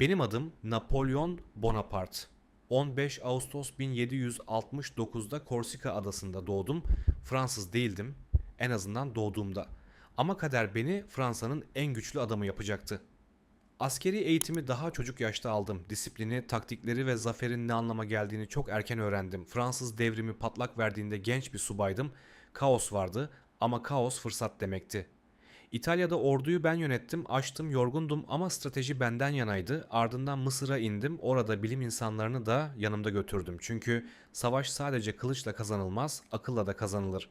Benim adım Napolyon Bonaparte. 15 Ağustos 1769'da Korsika adasında doğdum. Fransız değildim. En azından doğduğumda. Ama kader beni Fransa'nın en güçlü adamı yapacaktı. Askeri eğitimi daha çocuk yaşta aldım. Disiplini, taktikleri ve zaferin ne anlama geldiğini çok erken öğrendim. Fransız devrimi patlak verdiğinde genç bir subaydım. Kaos vardı ama kaos fırsat demekti. İtalya'da orduyu ben yönettim, açtım, yorgundum ama strateji benden yanaydı. Ardından Mısır'a indim, orada bilim insanlarını da yanımda götürdüm. Çünkü savaş sadece kılıçla kazanılmaz, akılla da kazanılır.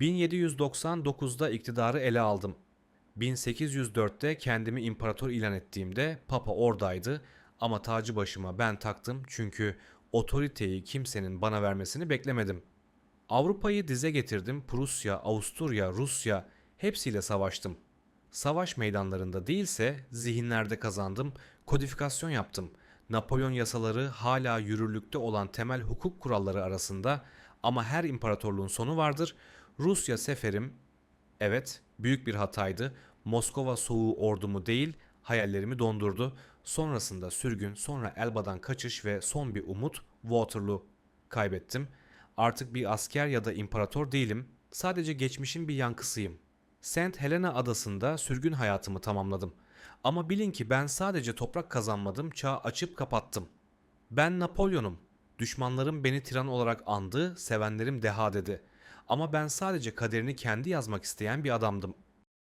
1799'da iktidarı ele aldım. 1804'te kendimi imparator ilan ettiğimde Papa oradaydı ama tacı başıma ben taktım çünkü otoriteyi kimsenin bana vermesini beklemedim. Avrupa'yı dize getirdim. Prusya, Avusturya, Rusya hepsiyle savaştım. Savaş meydanlarında değilse zihinlerde kazandım, kodifikasyon yaptım. Napolyon yasaları hala yürürlükte olan temel hukuk kuralları arasında ama her imparatorluğun sonu vardır. Rusya seferim, evet büyük bir hataydı. Moskova soğuğu ordumu değil, hayallerimi dondurdu. Sonrasında sürgün, sonra Elba'dan kaçış ve son bir umut Waterloo. Kaybettim. Artık bir asker ya da imparator değilim. Sadece geçmişin bir yankısıyım. Saint Helena adasında sürgün hayatımı tamamladım. Ama bilin ki ben sadece toprak kazanmadım, çağ açıp kapattım. Ben Napolyon'um. Düşmanlarım beni tiran olarak andı, sevenlerim deha dedi. Ama ben sadece kaderini kendi yazmak isteyen bir adamdım.